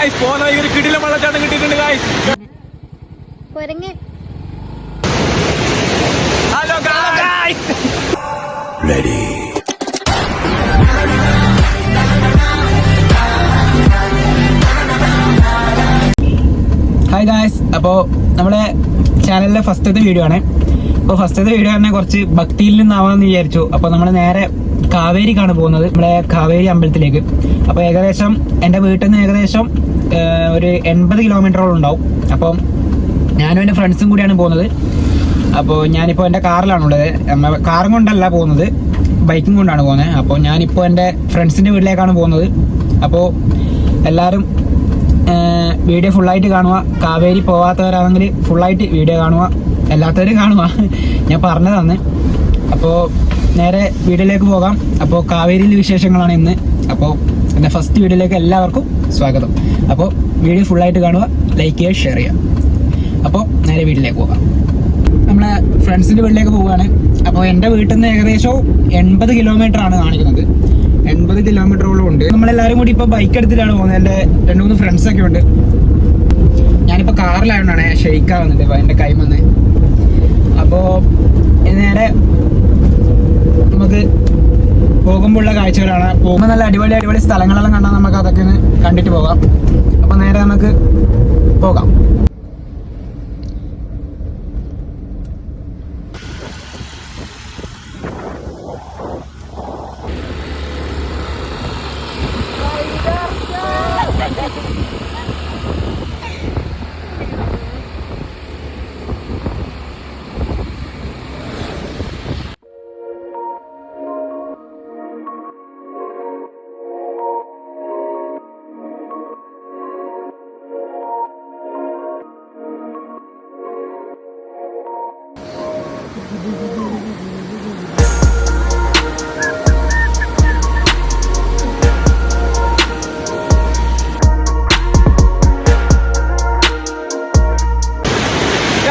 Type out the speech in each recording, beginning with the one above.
Guys പോകുന്ന വഴി ഒരു കിടിലം വെള്ളച്ചാട്ടം കിട്ടിയിട്ടുണ്ട് guys hello guys hi guys അപ്പോൾ നമ്മളെ ചാനലിലെ ഫസ്റ്റത്തെ വീഡിയോ ആണ്. അപ്പോൾ ഫസ്റ്റത്തെ വീഡിയോ തന്നെ കുറച്ച് ഭക്തിയിൽ നിന്നാവാന്ന് വിചാരിച്ചു. അപ്പൊ നമ്മൾ നേരെ കാവേരിക്കാണ് പോകുന്നത്. നമ്മളെ കാവേരി അമ്പലത്തിലേക്ക്. അപ്പൊ ഏകദേശം എന്റെ വീട്ടിൽ നിന്ന് ഏകദേശം ഒരു എൺപത് കിലോമീറ്ററോളം ഉണ്ടാവും. അപ്പം ഞാനും എന്റെ ഫ്രണ്ട്സും കൂടിയാണ് പോകുന്നത്. അപ്പോൾ ഞാനിപ്പോൾ എന്റെ കാറിലാണ് ഉള്ളത്. കാറും കൊണ്ടല്ല പോകുന്നത്. ബൈക്കും കൊണ്ടാണ് പോകുന്നത്. അപ്പോൾ ഞാനിപ്പോൾ എന്റെ ഫ്രണ്ട്സിന്റെ വീട്ടിലേക്കാണ് പോകുന്നത്. അപ്പോൾ എല്ലാവരും വീഡിയോ ഫുള്ളായിട്ട് കാണുക. കാവേരി പോവാത്തവരാണെങ്കിൽ ഫുള്ളായിട്ട് വീഡിയോ കാണുക. അല്ലാത്തവരും കാണുക ഞാൻ പറഞ്ഞു തന്നെ അപ്പോൾ നേരെ വീഡിയോയിലേക്ക് പോകാം. അപ്പോൾ കാവേരിയിലെ വിശേഷങ്ങളാണ് ഇന്ന്. അപ്പോൾ എന്റെ ഫസ്റ്റ് വീഡിയോയിലേക്ക് എല്ലാവർക്കും സ്വാഗതം. അപ്പോൾ വീഡിയോ ഫുള്ളായിട്ട് കാണുക ലൈക്ക് ചെയ്യുക ഷെയർ ചെയ്യുക. അപ്പോൾ നേരെ വീട്ടിലേക്ക് പോകാം. നമ്മളെ ഫ്രണ്ട്സിന്റെ വീട്ടിലേക്ക് പോവുകയാണ്. അപ്പോൾ എന്റെ വീട്ടിൽ നിന്ന് ഏകദേശം എൺപത് കിലോമീറ്റർ ആണ് കാണിക്കുന്നത്. എൺപത് കിലോമീറ്ററോളം ഉണ്ട്. നമ്മളെല്ലാവരും കൂടി ഇപ്പോൾ ബൈക്ക് എടുത്തിട്ടാണ് പോകുന്നത്. എന്റെ രണ്ട് മൂന്ന് ഫ്രണ്ട്സൊക്കെ ഉണ്ട്. ഞാനിപ്പോൾ കാറിലായതുകൊണ്ടാണ് ഷെയ്ക്കാവുന്നത് എന്റെ കൈമന്ന്. അപ്പോൾ നേരെ നമുക്ക് പോകുമ്പോഴുള്ള കാഴ്ചകളാണ്. പോകുമ്പോൾ നല്ല അടിപൊളി അടിപൊളി സ്ഥലങ്ങളെല്ലാം കണ്ടാൽ നമുക്ക് അതൊക്കെ ഒന്ന് കണ്ടിട്ട് പോകാം. അപ്പോൾ നേരെ നമുക്ക് പോകാം.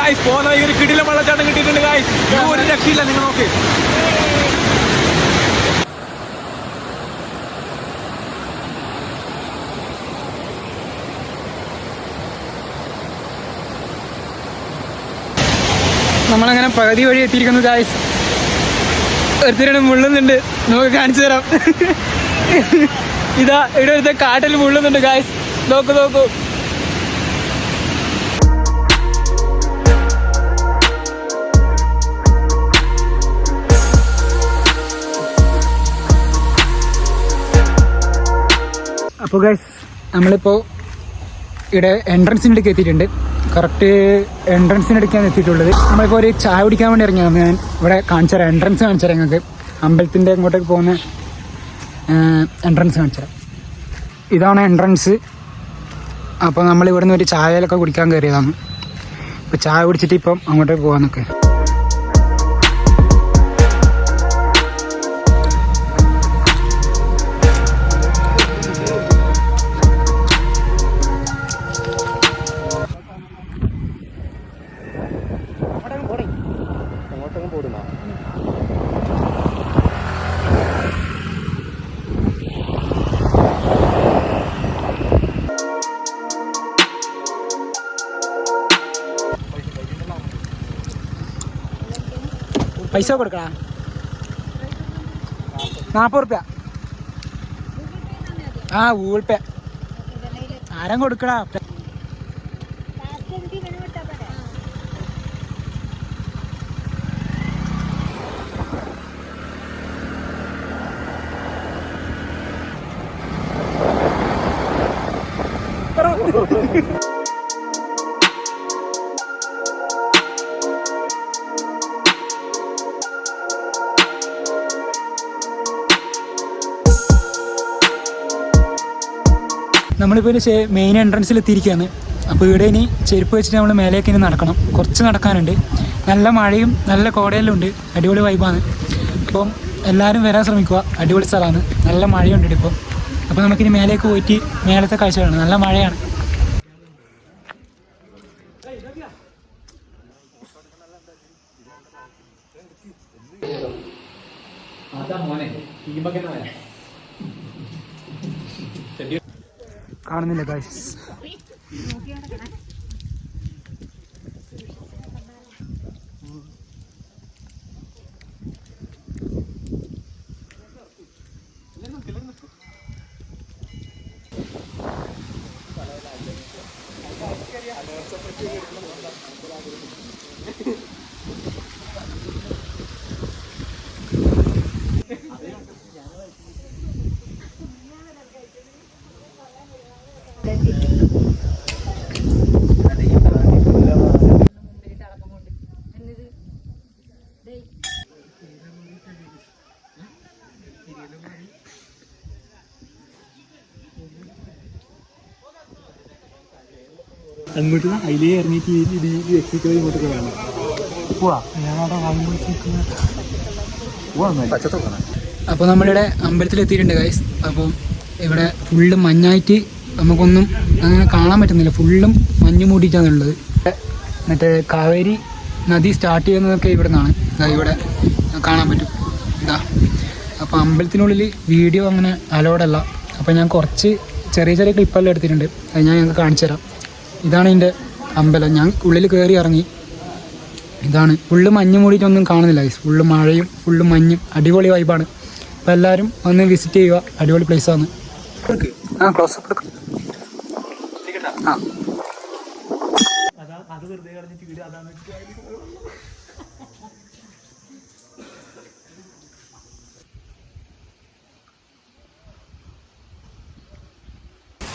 ഗായ്സ് പോകുന്ന ഈ ഒരു കിടിലം വെള്ളച്ചാട്ടം കിട്ടിയിട്ടുണ്ട് ഗായ്സ് ഒരു രക്ഷയില്ല നിങ്ങൾ നോക്ക്. നമ്മളങ്ങനെ പകുതി വഴി എത്തിയിരിക്കുന്നു ഗായ്സ് ഒരുത്തരുടെ മുള്ളുന്നുണ്ട്. നമുക്ക് കാണിച്ചു തരാം. ഇതാ ഇവിടെ ഒരുത്ത കാട്ടിൽ മുള്ളുന്നുണ്ട് ഗായ്സ് നോക്കൂ നോക്കൂ. അപ്പോൾ ഗൈസ് നമ്മളിപ്പോൾ ഇവിടെ എൻട്രൻസിന്റെ എത്തിയിട്ടുണ്ട്. കറക്റ്റ് എൻട്രൻസിന്റെ അടുക്കാണ് എത്തിയിട്ടുള്ളത്. നമ്മളിപ്പോൾ ഒരു ചായ കുടിക്കാൻ വേണ്ടി ഇറങ്ങിയാണ്. ഞാൻ ഇവിടെ കാണിച്ചു തരാം എൻട്രൻസ് കാണിച്ചു തരാം ഞങ്ങൾക്ക് അമ്പലത്തിന്റെ അങ്ങോട്ടേക്ക് പോകുന്ന എൻട്രൻസ് കാണിച്ചു തരാം ഇതാണ് എൻട്രൻസ് അപ്പോൾ നമ്മൾ ഇവിടെ നിന്ന് ഒരു ചായയിലൊക്കെ കുടിക്കാൻ കയറിയതാണ്. ഇപ്പോൾ ചായ കുടിച്ചിട്ട് ഇപ്പം അങ്ങോട്ടേക്ക് പോകാനൊക്കെ പൈസ കൊടുക്കണ നാൽപ്പത് റുപ്യ. ആ ഗൂഗിൾ പേ. ആരും കൊടുക്കണ നമ്മളിപ്പോൾ മെയിൻ എൻട്രൻസിൽ എത്തിയിരിക്കുകയാണ് അപ്പോൾ ഇവിടെ ഇനി ചെരുപ്പ് വെച്ചിട്ട് നമ്മൾ മേലേക്ക് ഇനി നടക്കണം. കുറച്ച് നടക്കാനുണ്ട്. നല്ല മഴയും നല്ല കോടയെല്ലാം ഉണ്ട്. അടിപൊളി വൈബാണ് അപ്പം എല്ലാവരും വരാൻ ശ്രമിക്കുക. അടിപൊളി സ്ഥലമാണ്. നല്ല മഴയുണ്ട് ഇപ്പോൾ ഇപ്പം. അപ്പോൾ നമുക്കിനി മേലേക്ക് പോയിട്ട് മേലത്തെ കാഴ്ച കാഴ്ചകളാണ്. നല്ല മഴയാണ്. കാണുന്നില്ല ഗൈസ് അങ്ങോട്ട് അതിലേ ഇറങ്ങിയിട്ട് ഈ ഇങ്ങോട്ടൊക്കെ വേണം. അപ്പോൾ നമ്മളിവിടെ അമ്പലത്തിൽ എത്തിയിട്ടുണ്ട് ഗൈസ് അപ്പോൾ ഇവിടെ ഫുള്ള് മഞ്ഞായിട്ട് നമുക്കൊന്നും അങ്ങനെ കാണാൻ പറ്റുന്നില്ല. ഫുള്ളും മഞ്ഞ് മൂടിയിട്ടാണുള്ളത് മറ്റേ കാവേരി നദി സ്റ്റാർട്ട് ചെയ്യുന്നതൊക്കെ ഇവിടെ നിന്നാണ് ഇവിടെ കാണാൻ പറ്റും. അപ്പോൾ അമ്പലത്തിനുള്ളിൽ വീഡിയോ അങ്ങനെ അലോഡല്ല അപ്പോൾ ഞാൻ കുറച്ച് ചെറിയ ചെറിയ ക്ലിപ്പെല്ലാം എടുത്തിട്ടുണ്ട്. അത് ഞാൻ ഞങ്ങൾക്ക് കാണിച്ചു തരാം. ഇതാണ് ഇതിന്റെ അമ്പലം. ഞാൻ ഉള്ളിൽ കയറി ഇറങ്ങി. ഇതാണ്. ഫുള്ള് മഞ്ഞ് മൂടിയിട്ടൊന്നും കാണുന്നില്ല ഗൈസ് ഫുള്ള് മഴയും ഫുള്ള് മഞ്ഞും. അടിപൊളി വൈബാണ് അപ്പോൾ എല്ലാവരും ഒന്ന് വിസിറ്റ് ചെയ്യുക. അടിപൊളി ആണ്. ആ ക്ലോസ് അപ്പ് ആ.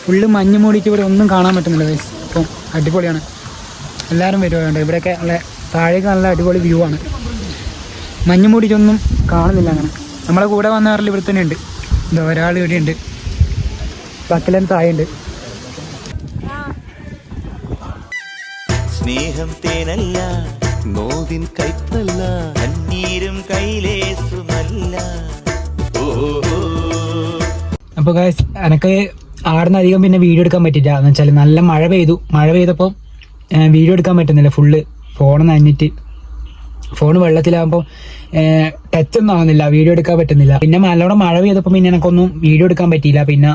ഫുള്ള് മഞ്ഞ് മൂടിയിട്ട് ഇവിടെ ഒന്നും കാണാൻ പറ്റുന്നില്ല വൈസ് അപ്പം അടിപൊളിയാണ്. എല്ലാവരും വരുവാണ്ട് ഇവിടെയൊക്കെ നല്ല താഴേക്ക് നല്ല അടിപൊളി വ്യൂ ആണ്. മഞ്ഞ് മൂടിയിട്ടൊന്നും കാണുന്നില്ല അങ്ങനെ. നമ്മളെ കൂടെ വന്നവരിൽ ഇവിടെ തന്നെ ഉണ്ട്. എന്താ ഒരാൾ ഇവിടെ ഉണ്ട്. ബാക്കിയെല്ലാം താഴെയുണ്ട്. സ്നേഹം തേനല്ല നോവിൻ കൈപ്പല്ല കണ്ണീരും കൈലേസുമല്ല ഗൈസ് എനക്ക് ആടുന്ന അധികം പിന്നെ വീഡിയോ എടുക്കാൻ പറ്റില്ല എന്ന് വെച്ചാൽ നല്ല മഴ പെയ്തു. മഴ പെയ്തപ്പോൾ വീഡിയോ എടുക്കാൻ പറ്റുന്നില്ല ഫുള്ള് ഫോൺ നനഞ്ഞിട്ട്. ഫോൺ വെള്ളത്തിലാകുമ്പോൾ ടച്ച് ഒന്നും ആവുന്നില്ല. വീഡിയോ എടുക്കാൻ പറ്റുന്നില്ല. പിന്നെ നല്ലോണം മഴ പെയ്തപ്പോൾ പിന്നെ എനിക്കൊന്നും വീഡിയോ എടുക്കാൻ പറ്റിയില്ല. പിന്നെ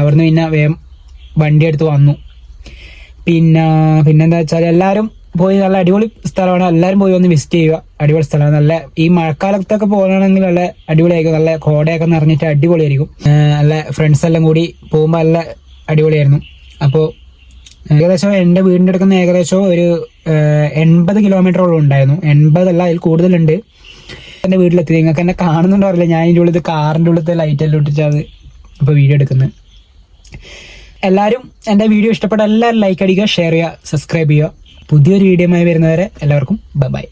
അവിടുന്ന് പിന്നെ വേം വണ്ടി എടുത്ത് വന്നു. പിന്നെ പിന്നെന്താ വെച്ചാൽ എല്ലാവരും പോയി നല്ല അടിപൊളി സ്ഥലമാണ്. എല്ലാവരും പോയി ഒന്ന് വിസിറ്റ് ചെയ്യുക. അടിപൊളി സ്ഥലമാണ്. നല്ല ഈ മഴക്കാലത്തൊക്കെ പോകുകയാണെങ്കിൽ നല്ല അടിപൊളിയായിരിക്കും. നല്ല കോടയൊക്കെ നിറഞ്ഞിട്ട് അടിപൊളിയായിരിക്കും. നല്ല ഫ്രണ്ട്സ് എല്ലാം കൂടി പോകുമ്പോൾ നല്ല അടിപൊളിയായിരുന്നു. അപ്പോൾ ഏകദേശം എന്റെ വീടിന്റെ അടുക്കുന്ന ഏകദേശം ഒരു എൺപത് കിലോമീറ്ററോളം ഉണ്ടായിരുന്നു. എൺപതല്ല അതിൽ കൂടുതലുണ്ട്. എന്റെ വീട്ടിലെത്തി. നിങ്ങൾക്ക് എന്നെ കാണുന്നുണ്ടോ അറിയില്ല. ഞാൻ ഇതിന്റെ ഉള്ളിൽ കാറിന്റെ ഉള്ളിലത്തെ ലൈറ്റ് എല്ലാം അത് ഇപ്പോൾ വീഡിയോ എടുക്കുന്നത് എല്ലാവരും എന്റെ വീഡിയോ ഇഷ്ടപ്പെട്ട എല്ലാവരും ലൈക്ക് അടിക്കുക ഷെയർ ചെയ്യുക സബ്സ്ക്രൈബ് ചെയ്യുക. പുതിയൊരു വീഡിയോമായി വരുന്നവരെ എല്ലാവർക്കും ബൈ.